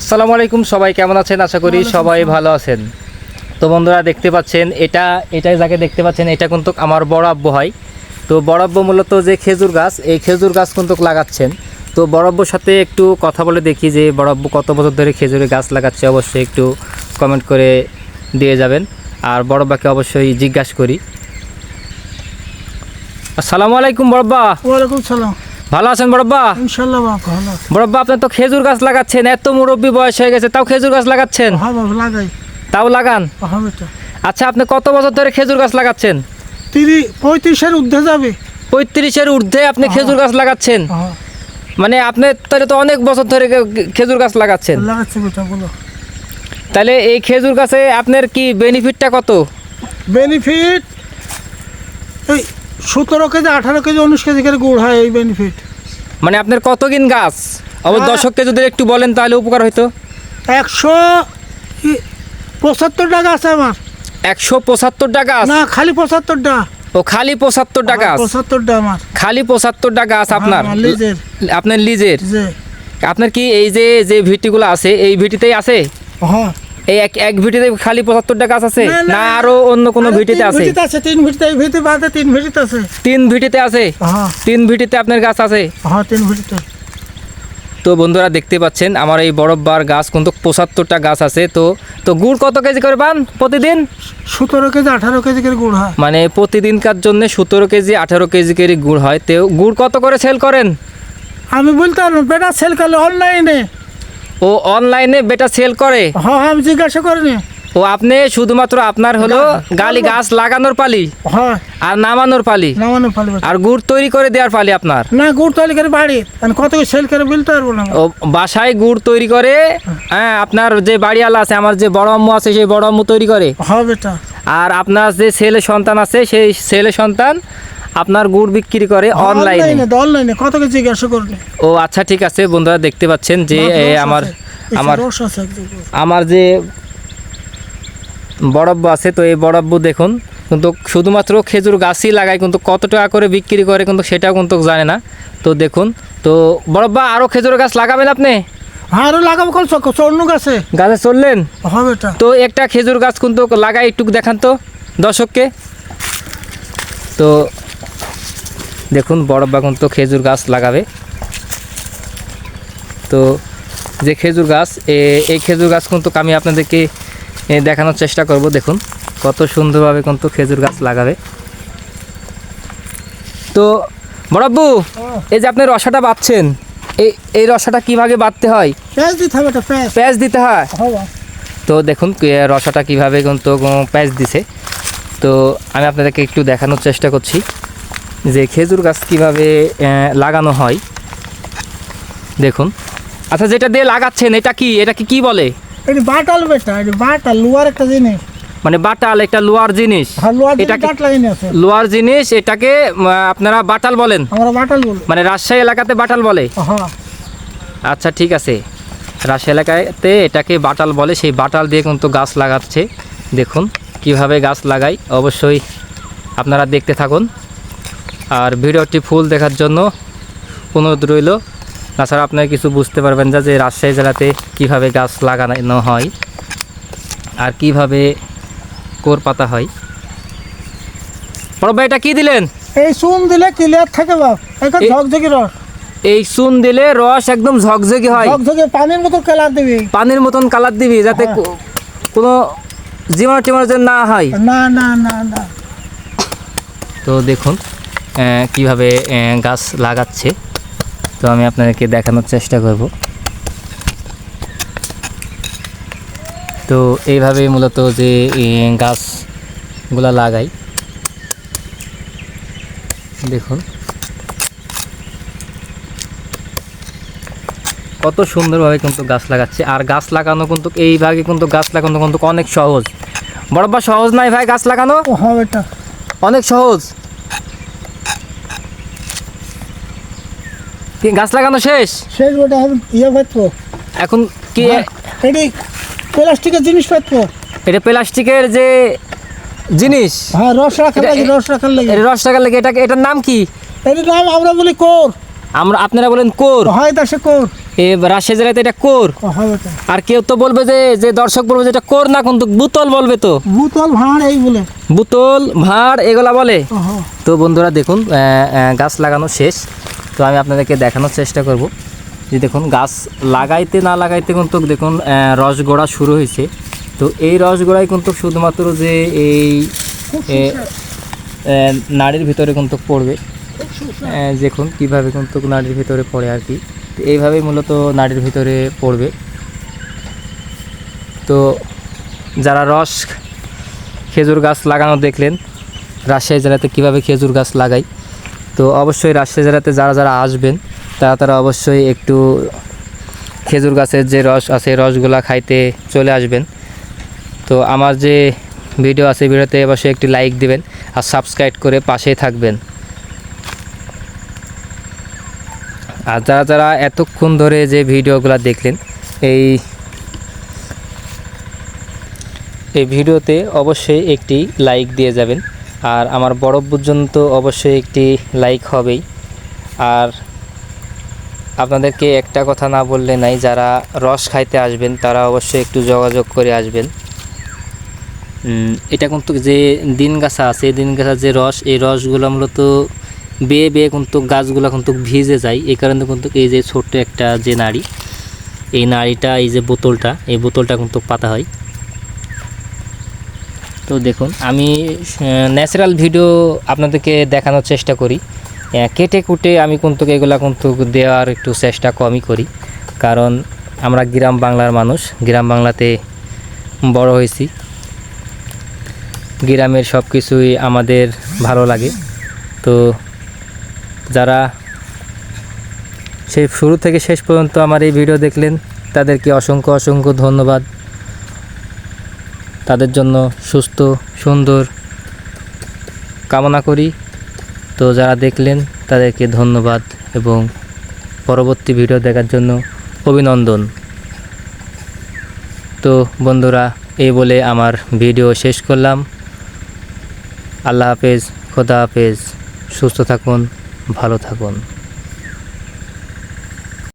আসসালামু আলাইকুম সবাই কেমন আছেন? আশা করি সবাই ভালো আছেন। তো বন্ধুরা দেখতে পাচ্ছেন এটা এটাই যাকে দেখতে পাচ্ছেন এটা কিন্তু আমার বড় আব্বু হয়। তো বড় আব্বু মূলত যে খেজুর গাছ এই খেজুর গাছ কিন্তু লাগাচ্ছেন। তো বড় আব্বুর সাথে একটু কথা বলে দেখি যে বড় আব্বু কত বছর ধরে খেজুরের গাছ লাগাচ্ছে অবশ্যই একটু কমেন্ট করে দিয়ে যাবেন। আর বড় আব্বাকে অবশ্যই জিজ্ঞাসা করি। আসসালামু আলাইকুম বড়ব্বা ওয়ালাইকুম সালাম। ভালো আছেন বড়ব্বা? ভালো বড়ব্বা আপনি তো খেজুর গাছ লাগাচ্ছেন এত মুরব্বী বয়স হয়ে গেছে তাও খেজুর গাছ লাগাচ্ছেন? হ্যাঁ লাগাই। তাও লাগান? হ্যাঁ আচ্ছা আপনি কত বছর ধরে খেজুর গাছ লাগাচ্ছেন? তিরিশ পঁয়ত্রিশের ঊর্ধ্বে যাবে। পঁয়ত্রিশের ঊর্ধ্বে আপনি খেজুর গাছ লাগাচ্ছেন? হ্যাঁ। মানে আপনি তাহলে তো অনেক বছর ধরে খেজুর গাছ লাগাচ্ছেন। তাহলে এই খেজুর গাছে আপনার কি বেনিফিটটা কত? বেনিফিট এই সতেরো কেজি আঠারো কেজি উনিশ কেজি করে গুড় হয় এই বেনিফিট মানে আপনার কত কতদিন গাছ? আবার হ্যাঁ। দর্শককে যদি একটু বলেন তাহলে উপকার হইতো। একশো পঁচাত্তর টাকা আছে আমার। একশো পঁচাত্তরটা টাকা না খালি পঁচাত্তরটা। ও খালি পঁচাত্তরটা গাছ পঁচাত্তরটা আমার। খালি পঁচাত্তরটা গাছ আপনার? লিজের আপনার লিজের আপনার কি এই যে যে ভিটিগুলো আছে এই ভিটিতেই আছে? হ্যাঁ। এই এক এক ভিটিতে খালি পঁচাত্তরটা গাছ আছে না, আরও অন্য কোনো ভিটিতে আছে? আছে তিন ভিটিতে ভিটি বাদে তিন ভিটিতে আছে। তিন ভিটিতে আছে? হ্যাঁ। তিন ভিটিতে আপনার গাছ আছে? হ্যাঁ তিন ভিটিতে তো বন্ধুরা দেখতে পাচ্ছেন আমার এই বরফবার গাছ কিন্তু পঁচাত্তরটা গাছ আছে। তো তো গুড় কত কেজি করে পান প্রতিদিন? সতেরো কেজি আঠারো কেজি করে গুড় হয়। মানে প্রতিদিনকার জন্য সতেরো কেজি আঠারো কেজি করে গুড় হয়। তো গুড় কত করে সেল করেন? আমি বলতে পারব বেটা সেল করলে অনলাইনে ও অনলাইনে বেটা সেল করে? হ্যাঁ আমি জিজ্ঞাসা করিনি। ও আপনি শুধুমাত্র আপনার হলো গালি গাছ লাগানোর পালি? হ্যাঁ। আর নামানোর পালি? নামানো ফেলবে আর গুড় তৈরি করে দেওয়ার পালি আপনার? না গুড় তৈরি করে বাড়ি। কত সেল করে বলতে পারব না। ও বাসায় গুড় তৈরি করে হ্যাঁ আপনার যে বাড়িওয়ালা আছে আমার যে বড় আম্মু আছে সেই বড় আম্মু তৈরি করে? হ্যাঁ বেটা। আর আপনার যে ছেলে সন্তান আছে সেই ছেলে সন্তান আপনার গুড় বিক্রি করে অনলাইনে অনলাইনে কত কি জিজ্ঞাসা করিনি ও আচ্ছা ঠিক আছে বন্ধুরা দেখতে পাচ্ছেন যে। আমার আমার। আমার যে বড়ব্ব আছে তো এই বড়ব্ব দেখুন কিন্তু শুধুমাত্র খেজুর গাছই লাগায় কিন্তু কত টাকা করে বিক্রি করে কিন্তু সেটাও কিন্তু জানে না। তো দেখুন তো বড়ব্বা আরও খেজুর গাছ লাগাবেন আপনি? হ্যাঁ আরও লাগাবো কল চন্ন গাছে? গাছে চললেন? বেটা তো একটা খেজুর গাছ কিন্তু লাগাই একটু দেখান তো দর্শককে। তো দেখুন বড়ব্বা কিন্তু খেজুর গাছ লাগাবে। তো যে খেজুর গাছ এ- এই খেজুর গাছ কিন্তু আমি আপনাদেরকে দেখানোর চেষ্টা করব দেখুন কত সুন্দরভাবে কিন্তু খেজুর গাছ লাগাবে। তো বড়াব্বু হ্যাঁ। এই যে আপনি রসাটা বাঁধছেন এই এই রসাটা কীভাবে বাঁধতে হয়? পেঁয়াজ দিতে হবে প্যাঁচ। দিতে হয়? হ্যাঁ। তো দেখুন রসাটা কীভাবে কিন্তু প্যাচ দিছে। তো আমি আপনাদেরকে একটু দেখানোর চেষ্টা করছি। যে খেজুর গাছ কীভাবে লাগানো হয়। দেখুন। আচ্ছা যেটা দিয়ে লাগাচ্ছেন এটা কি এটা কি বলে? বাটাল বেটা লোয়ার একটা জিনিস। মানে বাটাল একটা লোয়ার জিনিস। হ্যাঁ লোয়ার এটা জিনিস এটাকে আপনারা বাটাল বলেন। মানে রাজশাহী এলাকাতে বাটাল বলে? হ্যাঁ। আচ্ছা ঠিক আছে। রাজশাহী এলাকাতে এটাকে বাটাল বলে সেই বাটাল দিয়ে কিন্তু গাছ লাগাচ্ছে। দেখুন কীভাবে গাছ লাগাই অবশ্যই আপনারা দেখতে থাকুন। আর ভিডিওটি ফুল দেখার জন্য অনুরোধ রইল। তাছাড়া আপনারা কিছু বুঝতে পারবেন যা যে রাজশাহী জেলাতে কীভাবে গাছ লাগানো হয় আর কীভাবে কোর পাতা হয়। বড় ভাই এটা কি দিলেন? এই চুন দিলে ক্লিয়ার থাকে বাপ। একটা এই- ঝকঝকি রস। এই চুন দিলে রস একদম ঝকঝকে হয়। ঝকঝকে পানির মতো কালার দিবি। পানির মতন কালার দিবি যাতে হ্যাঁ। কোনো জীবাণু টিমাণু যেন না হয়। না না না না। তো দেখুন কীভাবে গাছ লাগাচ্ছে। তো আমি আপনাদেরকে দেখানোর চেষ্টা করব। তো এইভাবেই মূলত যে গাছগুলা লাগাই। দেখুন। কত সুন্দরভাবে কিন্তু গাছ লাগাচ্ছে। আর গাছ লাগানো কিন্তু এইভাবে কিন্তু গাছ লাগানো কিন্তু অনেক সহজ। বরাবর সহজ নাই ভাই গাছ লাগানো? অনেক সহজ। গাছ লাগানো শেষ? শেষ এখন ইয়ে পাইতো এখন কি এটি প্লাস্টিকের জিনিস পাইতো এটা প্লাস্টিকের যে জিনিস? হ্যাঁ রস রাখার লাগে রস রাখার লাগে। রস টাকার লেগে এটা এটার নাম কি? এটির নাম আমরা বলি কোর। আমরা আপনারা বলেন কোর। হয় দাসে কোর। এ রাজশাহী জেলাতে এটা কোর। আর কেউ তো বলবে যে যে দর্শক বলবে যে এটা কোর না কিন্তু বুতল বলবে তো। বুতল ভাঁড় এই বলে। বুতল ভাঁড় এগুলা বলে। তো বন্ধুরা দেখুন গাছ লাগানো শেষ। তো আমি আপনাদেরকে দেখানোর চেষ্টা করব। যে দেখুন, গাছ লাগাইতে না লাগাইতে কিন্তু দেখুন রস গোড়া শুরু হয়েছে। তো এই রস গোড়ায় কিন্তু শুধুমাত্র যে এই নাড়ির ভিতরে কিন্তু পড়বে। দেখুন কীভাবে কিন্তু নাড়ির ভিতরে পড়ে আর কি। তো এইভাবেই মূলত নাড়ির ভিতরে পড়বে। তো যারা রস খেজুর গাছ লাগানো দেখলেন, রাজশাহী জেলাতে কীভাবে খেজুর গাছ লাগাই? তো অবশ্যই রাজশাহী জেলাতে যারা যারা আসবেন, তারা তারা অবশ্যই একটু খেজুর গাছের যে রস আছে রসগুলা খাইতে চলে আসবেন। তো আমার যে ভিডিও আছে ভিডিওতে অবশ্যই একটি লাইক দিবেন আর সাবস্ক্রাইব করে পাশেই থাকবেন। আর যারা যারা এতক্ষণ ধরে যে ভিডিওগুলো দেখলেন, এই এই ভিডিওতে অবশ্যই একটি লাইক দিয়ে যাবেন। আর আমার বড় পর্যন্ত অবশ্যই একটি লাইক হবেই। আর আপনাদেরকে একটা কথা না বললে নাই, যারা রস খাইতে আসবেন, তারা অবশ্যই একটু যোগাযোগ করে আসবেন। এটা কিন্তু যে দিন গাছা আছে দিন গাছার যে রস, এই রসগুলো মূলত বেয়ে বেয়ে কিন্তু গাছগুলো কিন্তু ভিজে যায়। এই কারণে কিন্তু এই যে ছোট্ট একটা যে নাড়ি, এই নাড়িটা, এই যে বোতলটা, এই বোতলটা কিন্তু পাতা হয়। তো দেখুন, আমি ন্যাচারাল ভিডিও আপনাদেরকে দেখানোর চেষ্টা করি। কেটে কুটে আমি কিন্তু এগুলা কিন্তু দেওয়ার একটু চেষ্টা কমই করি। কারণ আমরা গ্রাম বাংলার মানুষ, গ্রাম বাংলাতে বড় হয়েছি। গ্রামের সব কিছুই আমাদের ভালো লাগে। তো যারা সেই শুরু থেকে শেষ পর্যন্ত আমার এই ভিডিও দেখলেন, তাদেরকে অসংখ্য অসংখ্য ধন্যবাদ। তাদের জন্য সুস্থ, সুন্দর কামনা করি। তো যারা দেখলেন, তাদেরকে ধন্যবাদ এবং পরবর্তী ভিডিও দেখার জন্য অভিনন্দন। তো বন্ধুরা, এই বলে আমার ভিডিও শেষ করলাম। আল্লাহ হাফেজ, খোদা হাফেজ। সুস্থ থাকুন, ভালো থাকুন।